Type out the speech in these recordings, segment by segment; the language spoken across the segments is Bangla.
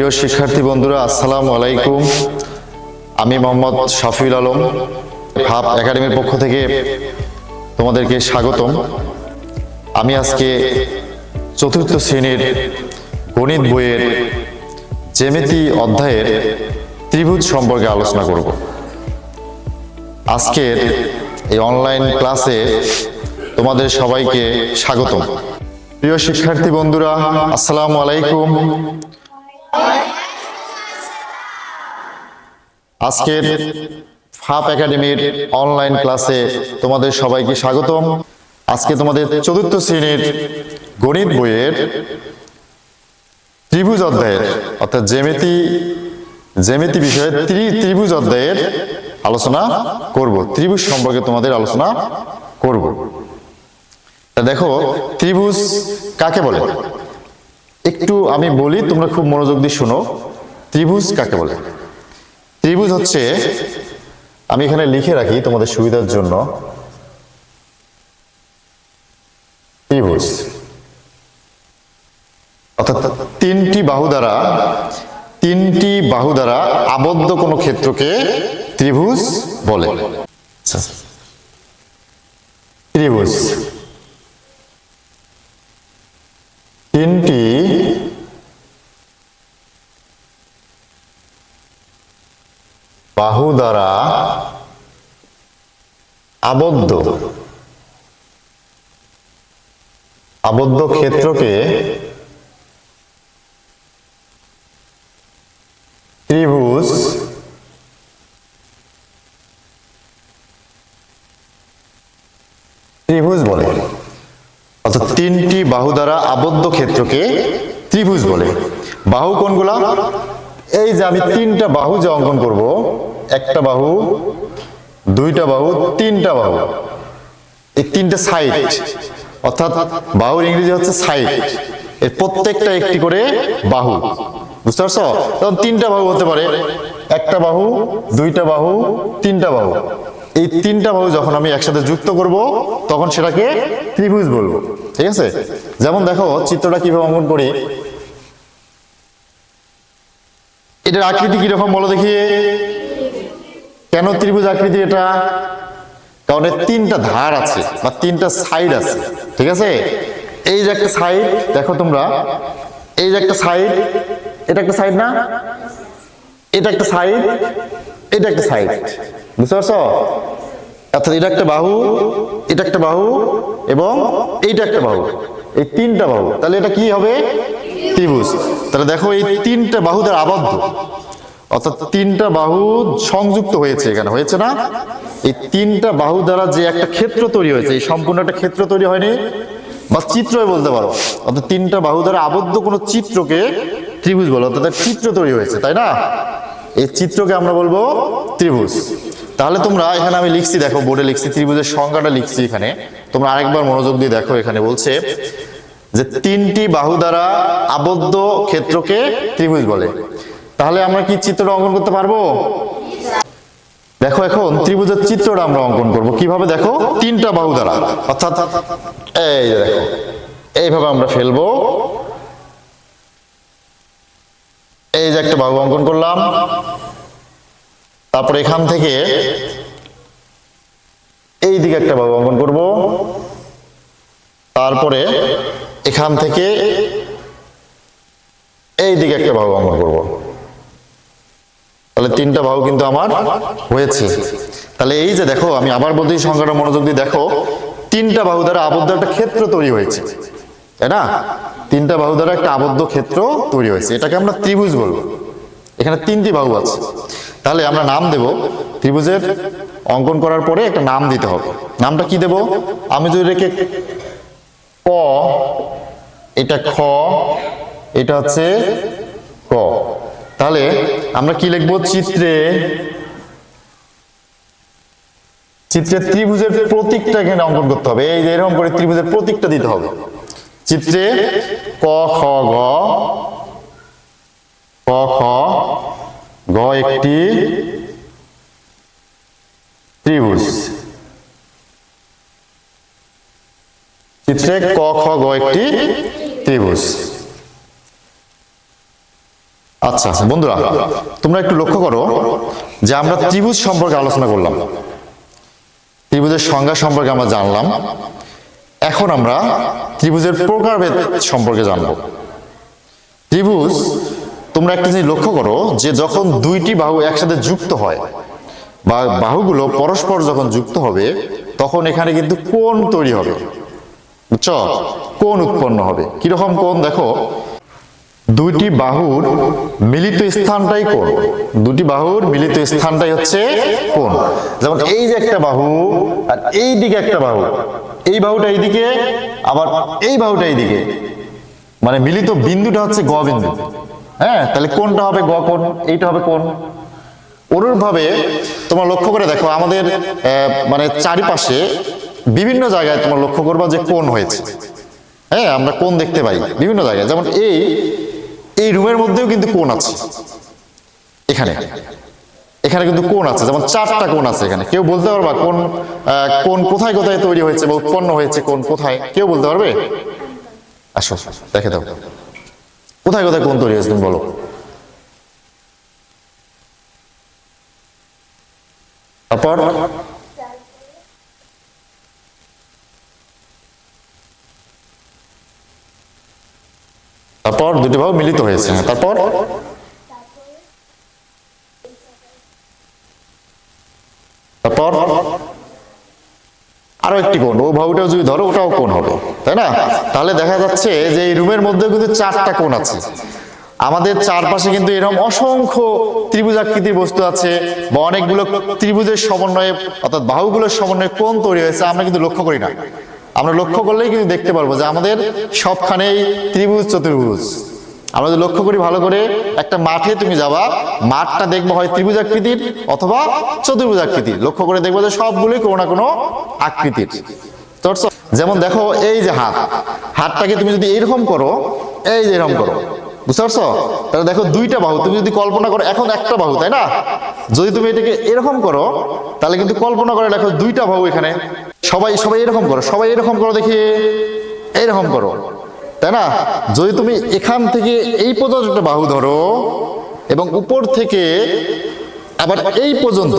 প্রিয় শিক্ষার্থী বন্ধুরা, আসসালামু আলাইকুম। আমি মোহাম্মদ শাফিউল আলম, ভাব একাডেমির পক্ষ থেকে তোমাদেরকে স্বাগতম। আমি আজকে চতুর্থ শ্রেণির গণিত বইয়ের জ্যামিতি অধ্যায়ের ত্রিভুজ সম্পর্কে আলোচনা করব। আজকের এই অনলাইন ক্লাসে তোমাদের সবাইকে স্বাগতম। প্রিয় শিক্ষার্থী বন্ধুরা, আসসালামু আলাইকুম। আজকের ফাপ একাডেমির অনলাইন ক্লাসে তোমাদের সবাইকে স্বাগতম। আজকে তোমাদের চতুর্থ শ্রেণির গণিত বইয়ের ত্রিভুজ অধ্যায়ের, অর্থাৎ জ্যামিতি জ্যামিতি বিষয়ে ত্রি, ত্রিভুজ অধ্যায়ের আলোচনা করব। ত্রিভুজ সম্পর্কে তোমাদের আলোচনা করব। দেখো, ত্রিভুজ কাকে বলে? একটু আমি বলি, তোমরা খুব মনোযোগ দিয়ে শোনো। ত্রিভুজ কাকে বলে? ত্রিভুজ হচ্ছে, আমি এখানে লিখে রাখি তোমাদের সুবিধার জন্য। ত্রিভুজ। অর্থাৎ তিনটি বাহু দ্বারা, তিনটি বাহু দ্বারা আবদ্ধ কোনো ক্ষেত্রকে ত্রিভুজ বলে। আচ্ছা। ত্রিভুজ। তিনটি বাহু দ্বারা আবদ্ধ। আবদ্ধ ক্ষেত্রকে ত্রিভুজ ত্রিভুজ বলে। অর্থাৎ তিনটি বাহু দ্বারা আবদ্ধ ক্ষেত্রকে ত্রিভুজ বলে। বাহু কোনগুলা? এই যে আমি তিনটা বাহু যে অঙ্কন করব একটা বাহু, দুইটা বাহু, তিনটা বাহু। এই তিনটা সাইড, অর্থাৎ বাহুর ইংরেজি হচ্ছে সাইড। এর প্রত্যেকটা একটি করে বাহু। বুঝতে পারছ? তখন তিনটা বাহু হতে পারে। একটা বাহু, দুইটা বাহু, তিনটা বাহু। এই তিনটা বাহু যখন আমি একসাথে যুক্ত করব, তখন সেটাকে ত্রিভুজ বলব। ঠিক আছে? যেমন দেখো, চিত্রটা কীভাবে অঙ্কন করি। এটার আকৃতি কীরকম বলো দেখি। কেন ত্রিভুজ আকৃতি এটা? কারণ এর তিনটা ধার আছে, বা তিনটা সাইড আছে, ঠিক আছে? এই যে একটা সাইড দেখো তোমরা, এই যে একটা সাইড এটা একটা সাইড না? এটা একটা সাইড এটা একটা সাইড বুঝতে পারছ? অর্থাৎ এটা একটা বাহু, এটা একটা বাহু, এবং এইটা একটা বাহু, এই তিনটা বাহু। তাহলে এটা কি হবে? ত্রিভুজ। তাহলে দেখো এই তিনটা বাহু দ্বারা আবদ্ধ। অর্থাৎ তিনটা বাহু সংযুক্ত হয়েছে এখানে। হয়েছে না? এই তিনটা বাহু দ্বারা যে একটা ক্ষেত্র তৈরি হয়েছে, এই সম্পূর্ণ একটা ক্ষেত্র তৈরি হয়নি? বা চিত্রই বলতে পারো। অর্থাৎ তিনটা বাহু দ্বারা আবদ্ধ কোনো চিত্রকে ত্রিভুজ বলো, অর্থাৎ চিত্র তৈরি হয়েছে, তাই না? এই চিত্রকে আমরা বলব ত্রিভুজ। তাহলে তোমরা এখানে আমি লিখছি, দেখো, বোর্ডে লিখছি, ত্রিভুজের সংখ্যাটা লিখছি এখানে। তোমরা আরেকবার মনোযোগ দিয়ে দেখো, এখানে বলছে যে তিনটি বাহু দ্বারা আবদ্ধ ক্ষেত্রকে ত্রিভুজ বলে। তাহলে আমরা কি চিত্রটা অঙ্কন করতে পারব? দেখো এখন ত্রিভুজের চিত্রটা আমরা অঙ্কন করব। কীভাবে? দেখো, তিনটা বাহু দ্বারা। অর্থাৎ এই দেখো, এইভাবে আমরা ফেলব। এই যে একটা বাহু অঙ্কন করলাম। তারপর এখান থেকে এই দিকে একটা বাহু অঙ্কন করব। তারপরে এখান থেকে এই দিকে একটা বাহু অঙ্কন করব। তাহলে তিনটা বাহু কিন্তু আমার হয়েছে। তাহলে এই যে দেখো, আমি আবার বলতে সংখ্যাটা মনোযোগ দিয়ে দেখো, তিনটা বাহু দ্বারা আবদ্ধ একটা ক্ষেত্র তৈরি হয়েছে। তাই না? তিনটা বাহু দ্বারা একটা আবদ্ধ ক্ষেত্র তৈরি হয়েছে। এটাকে আমরা ত্রিভুজ বলব। এখানে তিনটি বাহু আছে। তাহলে আমরা নাম দেব ত্রিভুজের, অঙ্কন করার পরে একটা নাম দিতে হবে। নামটা কি দেব? আমি যদি রেখে ক, এটা খ, এটা হচ্ছে ক। তাহলে আমরা কি লিখব? চিত্রে চিত্রে ত্রিভুজের প্রতীকটা এখানে অঙ্কন করতে হবে। এই যে এরকম করে ত্রিভুজের প্রতীকটা দিতে হবে। চিত্রে ক, খ গ ক, খ গ একটি ত্রিভুজ। চিত্রে ক, খ গ একটি ত্রিভুজ। আচ্ছা বন্ধুরা, তোমরা একটু লক্ষ্য করো যে আমরা ত্রিভুজ সম্পর্কে আলোচনা করলাম। ত্রিভুজের সংজ্ঞা সম্পর্কে আমরা জানলাম। এখন আমরা ত্রিভুজের প্রকারভেদ সম্পর্কে জানব। ত্রিভুজ, তোমরা একটা জিনিস লক্ষ্য করো যে যখন দুইটি বাহু একসাথে যুক্ত হয় বা বাহুগুলো পরস্পর যখন যুক্ত হবে, তখন এখানে কিন্তু কোণ তৈরি হবে। বুঝছ? কোণ উৎপন্ন হবে। কীরকম কোণ? দেখো দুইটি বাহুর মিলিত স্থানটাই কোন দুটি বাহুর মিলিত স্থানটাই হচ্ছে কোন যেমন এই যে একটা বাহু আর এই দিকে একটা বাহু, এই বাহুটা এইদিকে, আবার এই বাহুটা এইদিকে। মানে মিলিত বিন্দুটা হচ্ছে গ বিন্দু। হ্যাঁ তাহলে কোনটা হবে গ কোন এইটা হবে কোণ। অনুরূপভাবে তোমরা লক্ষ্য করে দেখো, আমাদের মানে চারিপাশে বিভিন্ন জায়গায় তোমার লক্ষ্য করবা যে কোন হয়েছে। হ্যাঁ আমরা কোন দেখতে পাই বিভিন্ন জায়গায়। যেমন এই এই রুমের মধ্যেও কিন্তু কোণ আছে। এখানে। এখানে কিন্তু কোণ আছে, যেমন চারটা কোণ আছে এখানে। কেউ বলতে পারবা কোন কোণ কোথায় কোথায় তৈরি হয়েছে বা উৎপন্ন হয়েছে কোন কোথায়? কেউ বলতে পারবে? আসো, দেখে দাও। কোথায় কোথায় কোন তৈরি হয়েছে তুমি বলো। তারপর? তারপর দুটি ভাব মিলিত হয়েছে। হ্যাঁ, তারপর? তারপর? আরও একটি কোণ। ও বাহুটাও যদি ধরো ওটাও কোণ হবে। তাই না? তাহলে দেখা যাচ্ছে যে এই রুমের মধ্যে কিন্তু চারটা কোণ আছে। আমাদের চারপাশে কিন্তু এরকম অসংখ্য ত্রিভুজ আকৃতির বস্তু আছে বা অনেকগুলো ত্রিভুজের সমন্বয়ে অর্থাৎ বাহুগুলোর সমন্বয়ে কোণ তৈরি হয়েছে আমরা কিন্তু লক্ষ্য করি না। আমরা লক্ষ্য করলেই কিন্তু দেখতে পারব যে আমাদের সবখানেই ত্রিভুজ চতুর্ভুজ। আমরা যদি লক্ষ্য করি ভালো করে, একটা মাঠে তুমি যাবা, মাঠটা দেখব হয় ত্রিভুজ আকৃতির অথবা চতুর্ভুজ আকৃতির। লক্ষ্য করে দেখব যে সবগুলোই কোনো না কোনো আকৃতির। যেমন দেখো এই যে হাত, হাতটাকে তুমি যদি এরকম করো, এই যে এরকম করো, বুঝতে পারছ? তাহলে দেখো দুইটা বাহু, তুমি যদি কল্পনা করো এখন একটা বাহু, তাই না? যদি তুমি এটাকে এরকম করো, তাহলে কিন্তু কল্পনা করে দেখো দুইটা বাহু এখানে সবাই সবাই এরকম করো, সবাই এরকম করো দেখি এইরকম করো। তাই না? যদি তুমি এখান থেকে এই পর্যন্ত একটা বাহু ধরো, এবং উপর থেকে আবার এই পর্যন্ত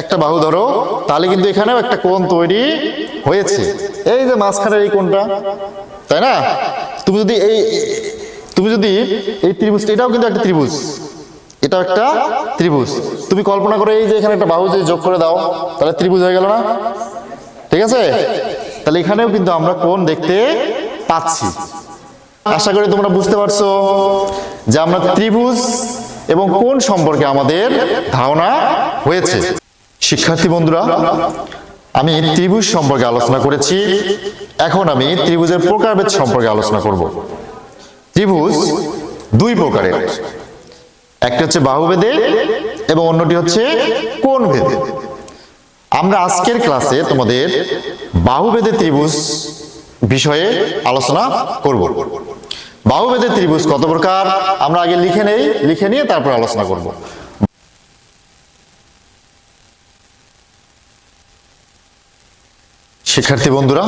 একটা বাহু ধরো, তাহলে কিন্তু এখানেও একটা কোণ তৈরি হয়েছে। এই যে মাঝখানের এই কোণটা, তাই না? তুমি যদি এই, তুমি যদি এই ত্রিভুজ, এটাও কিন্তু একটা ত্রিভুজ। এটাও একটা ত্রিভুজ। তুমি কল্পনা করে এই যে এখানে একটা বাহু যদি যোগ করে দাও, তাহলে ত্রিভুজ হয়ে গেল না? ঠিক আছে? তাহলে এখানেও কিন্তু আমরা কোণ দেখতে পাচ্ছি? আশা করি তোমরা বুঝতে পারছ যে আমরা ত্রিভুজ এবং কোন সম্পর্কে আমাদের ধারণা হয়েছে। শিক্ষার্থী বন্ধুরা, আমি ত্রিভুজ সম্পর্কে আলোচনা করেছি। এখন আমি ত্রিভুজের প্রকারভেদ সম্পর্কে আলোচনা করব। ত্রিভুজ দুই প্রকারের। একটা হচ্ছে বাহুভেদে এবং অন্যটি হচ্ছে কোন ভেদে আমরা আজকের ক্লাসে তোমাদের বাহুভেদে ত্রিভুজ বিষয়ে আলোচনা করব। বাহুভেদে ত্রিভুজ কত প্রকার? আমরা আগে লিখে নেই, লিখে নিয়ে তারপর আলোচনা করব। শিক্ষার্থী বন্ধুরা,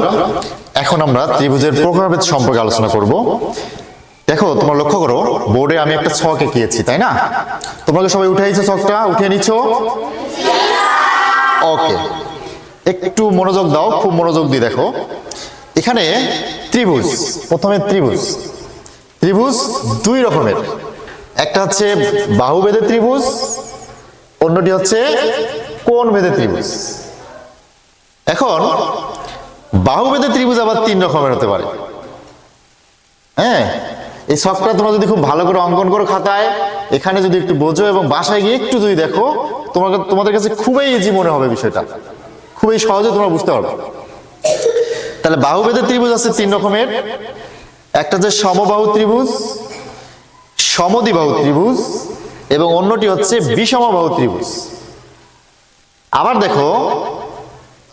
এখন আমরা ত্রিভুজের প্রকারভেদ সম্পর্কে আলোচনা করব। দেখো, তোমরা লক্ষ্য করো, বোর্ডে আমি একটা ছক এঁকিয়েছি তাই না? তোমরা কি সবাই উঠাইছো ছকটা? উঠে নিচ্ছ ওকে। একটু মনোযোগ দাও, খুব মনোযোগ দিয়ে দেখো। এখানে ত্রিভুজ, প্রথমে ত্রিভুজ। ত্রিভুজ দুই রকমের। একটা হচ্ছে বাহুভেদে ত্রিভুজ, অন্যটি হচ্ছে কোন ভেদে ত্রিভুজ। এখন, বাহুভেদে ত্রিভুজ আবার তিন রকমের হতে পারে। হ্যাঁ? এই ছকটা তোমরা যদি খুব ভালো করে অঙ্কন করো খাতায়, এখানে যদি একটু বোঝো এবং বাসায় গিয়ে একটু যদি দেখো, তোমাকে, তোমাদের কাছে খুবই ইজি মনে হবে বিষয়টা। খুবই সহজে তোমরা বুঝতে পারবে। তাহলে বাহুভেদে ত্রিভুজ আছে তিন রকমের। একটা যে সমবাহু ত্রিভুজ, সমদ্বিবাহু ত্রিভুজ, এবং অন্যটি হচ্ছে বিষমবাহু ত্রিভুজ। আবার দেখো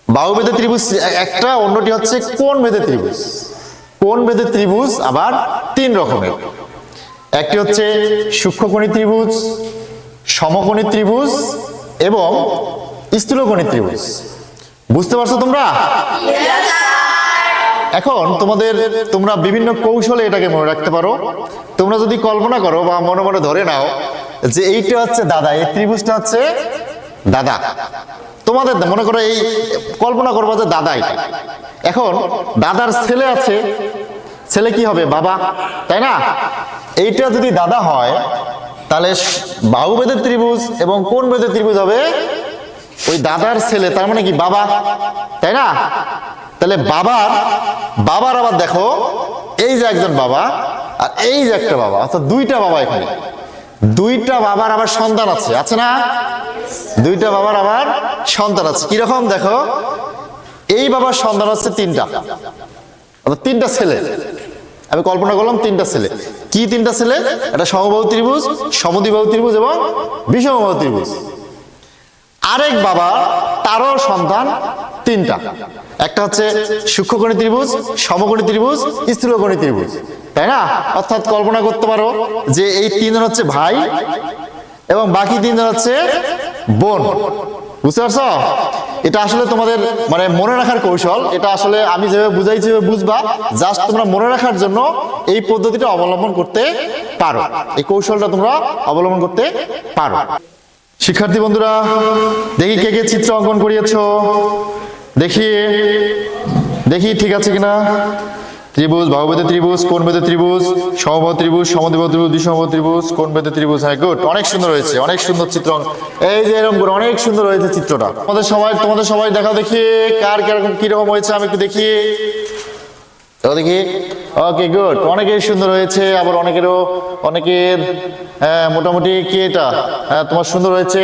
বাহুভেদে ত্রিভুজ একটা, অন্যটি হচ্ছে কোন ভেদে ত্রিভুজ। কোন ভেদে ত্রিভুজ? আবার তিন রকমের। একটি হচ্ছে সূক্ষ্মকোণী ত্রিভুজ, সমকোণী ত্রিভুজ এবং স্থূলকোণী ত্রিভুজ। বুঝতে পারছ তোমরা? এখন তোমাদের, তোমরা বিভিন্ন কৌশলে এটাকে মনে রাখতে পারো। তোমরা যদি কল্পনা করো বা মনে মনে ধরে নাও যে এইটা হচ্ছে দাদা, এই ত্রিভুজটা হচ্ছে দাদা। তোমাদের মনে করো এই, কল্পনা করব যে দাদা এটা। এখন দাদার ছেলে আছে, ছেলে কি হবে, বাবা? তাই না? এইটা যদি দাদা হয়, তাহলে বাহু বেদের ত্রিভুজ এবং কোন বেদের ত্রিভুজ হবে? ওই দাদার ছেলে, তার মানে কি, বাবা? তাই না? তাহলে বাবার বাবার আবার দেখো, এই যে একজন বাবা আর এই যে একটা বাবা, অর্থাৎ দুইটা বাবা এখানে। দুইটা বাবার আবার সন্তান আছে আছে না? দুইটা বাবার আবার সন্তান আছে। কীরকম দেখো? এই বাবার সন্তান হচ্ছে তিনটা। অর্থাৎ তিনটা ছেলে। আমি কল্পনা করলাম তিনটা ছেলে। কি তিনটা ছেলে? একটা সমবাহু ত্রিভুজ, সমদ্বিবাহু ত্রিভুজ এবং বিষমবাহু ত্রিভুজ। আরেক বাবা, তারও সন্তান তিনটা। একটা হচ্ছে সূক্ষ্মকণি ত্রিভুজ, সমকোণী ত্রিভুজ, স্থূলকণি ত্রিভুজ। তাই না? অর্থাৎ কল্পনা করতে পারো যে এই তিনজন হচ্ছে ভাই এবং বাকি তিনজন হচ্ছে বোন। বুঝতে পারছ? এটা আসলে তোমাদের মানে মনে রাখার কৌশল। এটা আসলে আমি যেভাবে বুঝাইছি, সেভাবে বুঝবা। জাস্ট তোমরা মনে রাখার জন্য এই পদ্ধতিটা অবলম্বন করতে পারো। এই কৌশলটা তোমরা অবলম্বন করতে পারো। শিক্ষার্থী বন্ধুরা, দেখি কে কে চিত্র অঙ্কন করিয়েছ। দেখি দেখি ঠিক আছে কিনা। ত্রিভুজ বাহুবেদের ত্রিভুজ কোন বেদের ত্রিভুজ, সমবাহ ত্রিভুজ, সমদ্বিবাহ ত্রিভুজ বিষমবাহ ত্রিভুজ কোন বেদে ত্রিভুজ। হ্যাঁ গুড অনেক সুন্দর হয়েছে, অনেক সুন্দর চিত্র। এই যে এরকম করে অনেক সুন্দর হয়েছে চিত্রটা। তোমাদের সবাই তোমাদের সবাই দেখা দেখি, কার কীরকম কীরকম হয়েছে আমি একটু দেখো। দেখি ওকে গুড অনেকের সুন্দর হয়েছে, আবার অনেকেরও, অনেকের হ্যাঁ মোটামুটি কি এটা? হ্যাঁ তোমার সুন্দর হয়েছে।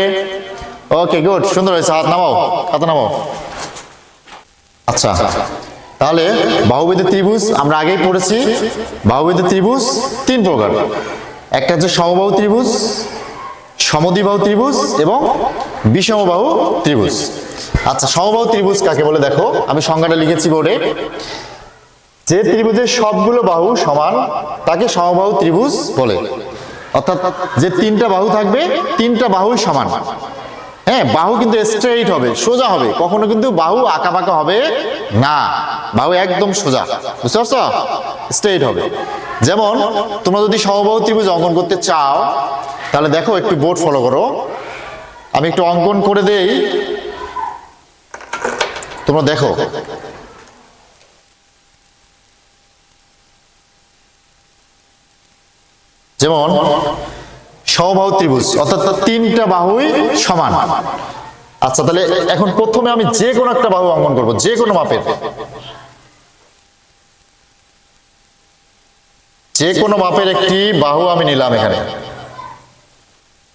ওকে গুড সুন্দর হয়েছে। হাত নামাও হাত নামাও। আচ্ছা। তাহলে বাহুবেদের ত্রিভুজ আমরা আগেই পড়েছি। বাহুবেদের ত্রিভুজ তিন প্রকার। একটা হচ্ছে সমবাহু ত্রিভুজ, সমদ্বিবাহু ত্রিভুজ এবং বিষমবাহু ত্রিভুজ। আচ্ছা সমবাহু ত্রিভুজ কাকে বলে দেখো? আমি সংজ্ঞাটা লিখেছি বোর্ডে। যে ত্রিভুজের সবগুলো বাহু সমান, তাকে সমবাহু ত্রিভুজ বলে। অর্থাৎ যে তিনটা বাহু থাকবে, তিনটা বাহুই সমান। হ্যাঁ বাহু কিন্তু স্ট্রেইট হবে, সোজা হবে। কখনো কিন্তু বাহু আঁকা বাঁকা হবে না। বাহু একদম সোজা, বুঝতে পারছ? স্ট্রেইট হবে। যেমন, তোমরা যদি সমবাহু ত্রিভুজ অঙ্কন করতে চাও, তাহলে দেখো একটু বোর্ড ফলো করো। আমি একটু অঙ্কন করে দেই। তোমরা দেখো। যেমন সমবাহু ত্রিভুজ অর্থাৎ তিনটা বাহুই সমান। আচ্ছা তাহলে এখন প্রথমে আমি যে কোনো একটা বাহু অঙ্কন করব, যে কোনো মাপের। যে কোনো মাপের একটি বাহু আমি নিলাম এখানে।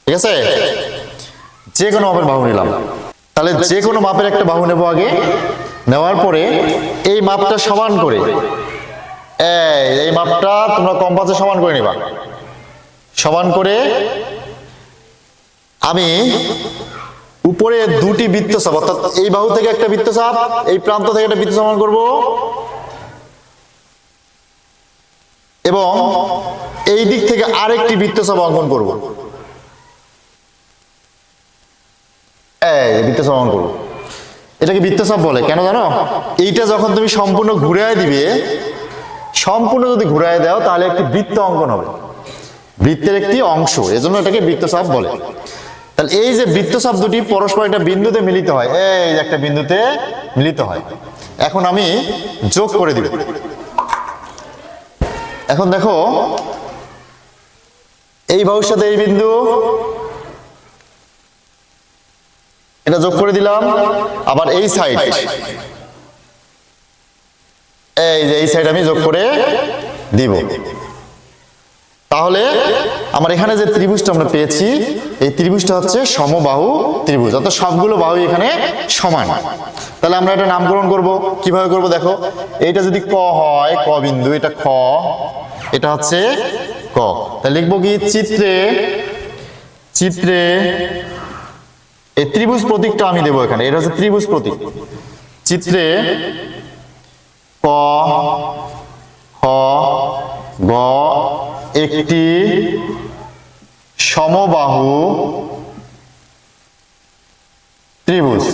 ঠিক আছে? যে কোনো মাপের বাহু নিলাম। তাহলে যে কোনো মাপের একটা বাহু নেব আগে। নেওয়ার পরে এই মাপটা সমান করে। এই এই মাপটা তোমরা কম্পাসে সমান করে নিবা। সমান করে আমি উপরে দুটি বৃত্তচাপ, অর্থাৎ এই বাহু থেকে একটা বৃত্তচাপ, এই প্রান্ত থেকে একটা বৃত্ত সমান করব। এবং এই দিক থেকে আরেকটি বৃত্তচাপ অঙ্কন করব। এই বৃত্তচাপ অঙ্কন করব। এটাকে বৃত্তচাপ বলে, কেন জানো? এইটা যখন তুমি সম্পূর্ণ ঘুরায় দিবে, সম্পূর্ণ যদি ঘুরায় দাও, তাহলে একটি বৃত্ত অঙ্কন হবে। বৃত্তের একটি অংশ, এজন্য এটাকে বৃত্তচাপ বলে। তাহলে এই যে বৃত্তচাপ দুটি পরস্পর একটা বিন্দুতে মিলিত হয়, এই একটা বিন্দুতে মিলিত হয়। এখন আমি যোগ করে দিব। এখন দেখো, এই বাহুর সাথে এই বিন্দু, এটা যোগ করে দিলাম, আবার এই সাইড এই যে এই সাইড আমি যোগ করে দিব। তাহলে আমার এখানে যে ত্রিভুজটা আমরা পেয়েছি, এই ত্রিভুজটা হচ্ছে সমবাহু ত্রিভুজ। অর্থাৎ সবগুলো বাহু এখানে সমান। তাহলে আমরা এটা নামকরণ করব। কীভাবে করব দেখো? এইটা যদি ক হয়, ক বিন্দু, এটা খ, এটা হচ্ছে ক। তাহলে লিখব কি? চিত্রে চিত্রে, এই ত্রিভুজ প্রতীকটা আমি দেবো এখানে। এটা হচ্ছে ত্রিভুজ প্রতীক। চিত্রে, ক, খ, গ একটি সমবাহু ত্রিভুজ।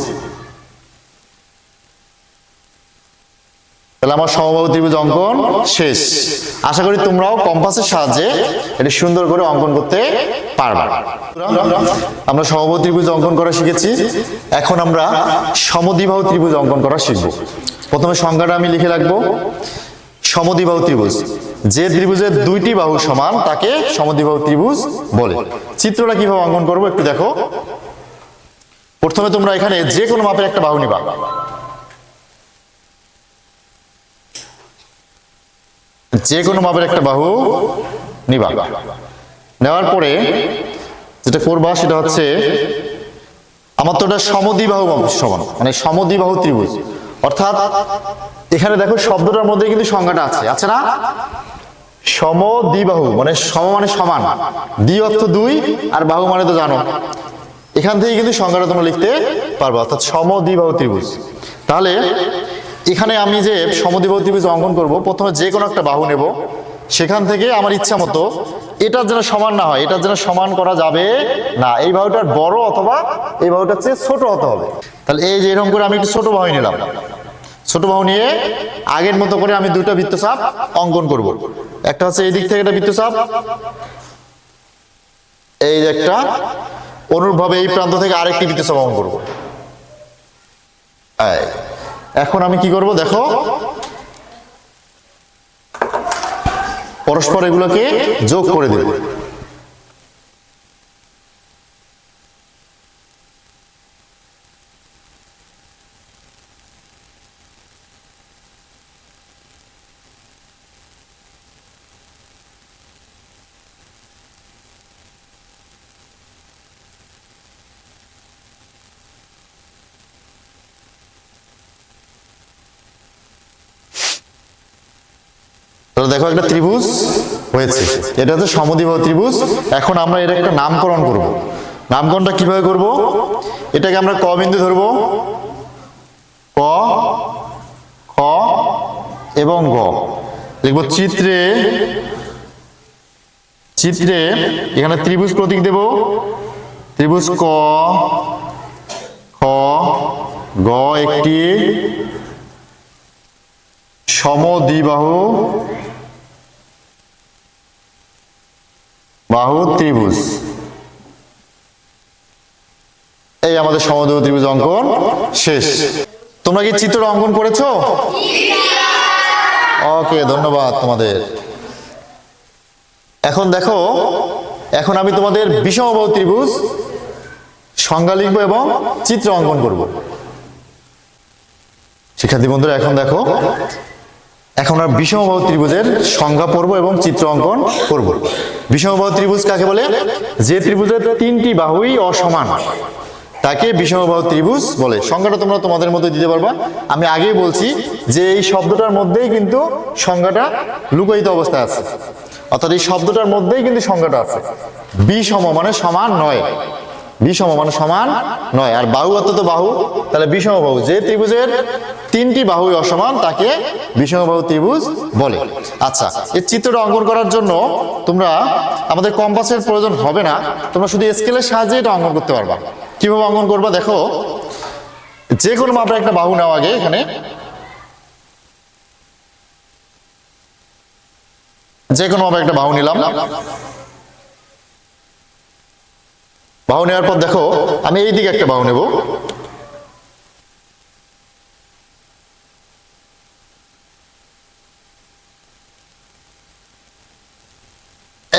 আমার সমবাহু ত্রিভুজ অঙ্কন শেষ। আশা করি তোমরাও কম্পাসের সাহায্যে এটা সুন্দর করে অঙ্কন করতে পারবে। আমরা সমবাহু ত্রিভুজ অঙ্কন করা শিখেছি। এখন আমরা সমদ্বিবাহু ত্রিভুজ অঙ্কন করা শিখব। প্রথমে সংজ্ঞাটা আমি লিখে রাখব। সমদ্বিবাহু ত্রিভুজ। যে ত্রিভুজের দুইটি বাহু সমান, তাকে সমদ্বিবাহু ত্রিভুজ বলে। চিত্রটা কীভাবে অঙ্কন করব একটু দেখো। প্রথমে তোমরা এখানে যে কোনো মাপের একটা বাহু নিবা। যে কোনো মাপের একটা বাহু নিবা। নেওয়ার পরে যেটা করবা সেটা হচ্ছে আমার তো ওটা সমদ্বিবাহু সমান মানে সমদ্বিবাহু ত্রিভুজ। অর্থাৎ এখানে দেখো শব্দটার মধ্যে কিন্তু সংজ্ঞাটা আছে আছে না? সমদ্বিবাহু মানে সম মানে সমান। দ্বি অর্থ দুই, আর বাহু মানে তো জানো। এখান থেকে কিন্তু সংজ্ঞাটা তোমরা লিখতে পারবে, অর্থাৎ সমদ্বিবাহু ত্রিভুজ। তাহলে, এখানে আমি যে সমদ্বিবাহু ত্রিভুজ অঙ্কন করব, প্রথমে যে কোনো একটা বাহু নেব। সেখান থেকে আমার ইচ্ছা মতো এটার যেন সমান না হয়, এটার যেন সমান করা যাবে না। এই বাহুটার বড় অথবা এই বাহুটার চেয়ে ছোট হতে হবে। তাহলে এই যে এরকম করে আমি একটু ছোট বাহু নিলাম। ছোট বাহু নিয়ে আগের মতো করে আমি দুটো বৃত্তচাপ অঙ্কন করব। একটা হচ্ছে এই দিক থেকে একটা বৃত্তচাপ। এই একটা, অনুরূপভাবে এই প্রান্ত থেকে আরেকটি বৃত্তচাপ অঙ্কন করব। এখন আমি কি করব, দেখো। পরস্পর এগুলোকে যোগ করে দেব। তাহলে দেখো একটা ত্রিভুজ হয়েছে। এটা হচ্ছে সমদ্বিবাহু ত্রিভুজ। এখন আমরা এর একটা নামকরণ করব। নামকরণটা কীভাবে করব? এটাকে আমরা ক বিন্দু ধরব। ক, খ এবং গ। দেখব চিত্রে চিত্রে এখানে ত্রিভুজ প্রতীক দেব। ত্রিভুজ ক, খ, গ একটি সমদ্বিবাহু বাহু ত্রিভুজ। এই আমাদের সমদ্বিবাহু ত্রিভুজ অঙ্কন শেষ। তোমরা কি চিত্র অঙ্কন করেছ? ওকে, ধন্যবাদ তোমাদের। এখন দেখো, এখন আমি তোমাদের বিষমবাহু ত্রিভুজ সংজ্ঞা লিখব এবং চিত্র অঙ্কন করব। শিক্ষার্থী বন্ধুরা, এখন দেখো এখন আমরা বিষমবাহু ত্রিভুজের সংজ্ঞা পড়ব এবং চিত্র অঙ্কন করব। বিষমবাহু ত্রিভুজ কাকে বলে? যে ত্রিভুজের তিনটি বাহুই অসমান, তাকে বিষমবাহু ত্রিভুজ বলে। সংজ্ঞাটা তোমরা তোমাদের মধ্যে দিতে পারবা। আমি আগেই বলছি যে এই শব্দটার মধ্যেই কিন্তু সংজ্ঞাটা লুকায়িত অবস্থায় আছে। অর্থাৎ এই শব্দটার মধ্যেই কিন্তু সংজ্ঞাটা আছে। বিষম মানে সমান নয়। বিষম মানে সমান নয়। আর বাহু অর্থ তো বাহু। তাহলে বিষম বাহু যে ত্রিভুজের তিনটি বাহুই অসমান, তাকে বিষম বাহু ত্রিভুজ বলে। আচ্ছা এই চিত্রটা অঙ্কন করার জন্য তোমরা আমাদের কম্পাসের প্রয়োজন হবে না। তোমরা শুধু স্কেলের সাহায্যে এটা অঙ্কন করতে পারবা। কীভাবে অঙ্কন করবা দেখো? যে কোনো মাপের একটা বাহু নেওয়া আগে এখানে। যে কোনো মাপের একটা বাহু নিলাম। বাহু নেওয়ার পর দেখো, আমি এই দিকে একটা বাহু নেব।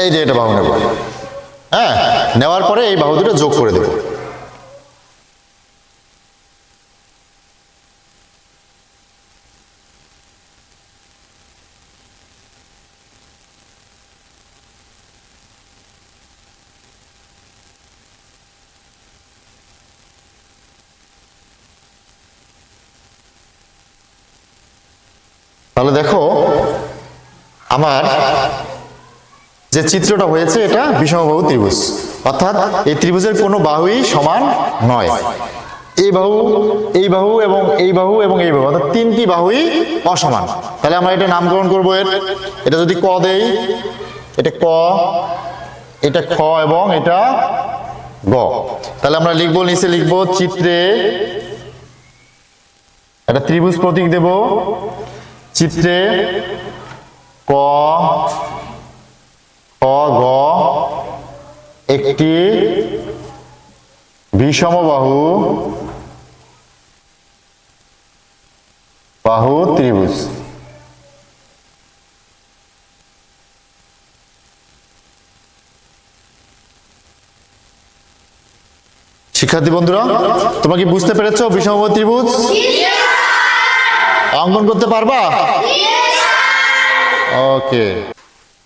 এই যে এটা বাহু নেব। হ্যাঁ নেওয়ার পরে এই বাহু দুটো যোগ করে দেব। তাহলে দেখো, আমার যে চিত্রটা হয়েছে এটা বিষমবাহু ত্রিভুজ। অর্থাৎ এই ত্রিভুজের কোনো বাহুই সমান নয়। এই বাহু এই বাহু এবং এই বাহু এবং এই বাহু, অর্থাৎ তিনটি বাহুই অসমান। তাহলে আমরা এটা নামকরণ করব এর। এটা যদি ক দেই, এটা ক, এটা খ এবং এটা গ। তাহলে আমরা লিখব, নিচে লিখব, চিত্রে একটা ত্রিভুজ প্রতীক দেব। চিত্রে ক গ একটি বিষমবাহু বাহু ত্রিভুজ। শিক্ষার্থী বন্ধুরা, তোমরা কি বুঝতে পেরেছ বিষমবাহু ত্রিভুজ? অঙ্কন করতে পারবা? ওকে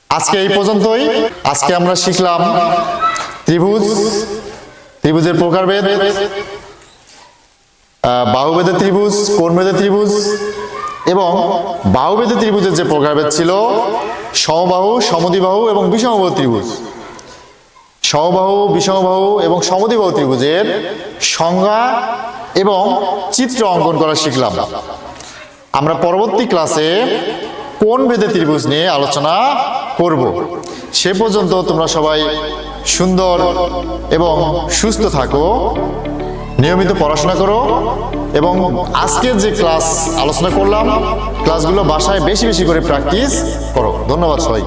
আজকে এই পর্যন্তই। আজকে আমরা শিখলাম ত্রিভুজ ত্রিভুজের প্রকারভেদ আহ, বাহুভেদের ত্রিভুজ কোণভেদের ত্রিভুজ এবং বাহুভেদের ত্রিভুজের যে প্রকারভেদ ছিল সমবাহু সমদ্বিবাহু এবং বিষমবাহু ত্রিভুজ। সমবাহু বিষমবাহু এবং সমদ্বিবাহু ত্রিভুজের সংজ্ঞা এবং চিত্র অঙ্কন করা শিখলাম। আমরা পরবর্তী ক্লাসে কোন ভেদে ত্রিভুজ নিয়ে আলোচনা করব? সে পর্যন্ত তোমরা সবাই সুন্দর এবং সুস্থ থাকো, নিয়মিত পড়াশোনা করো এবং আজকের যে ক্লাস আলোচনা করলাম, ক্লাসগুলো বাসায় বেশি বেশি করে প্র্যাকটিস করো। ধন্যবাদ সবাই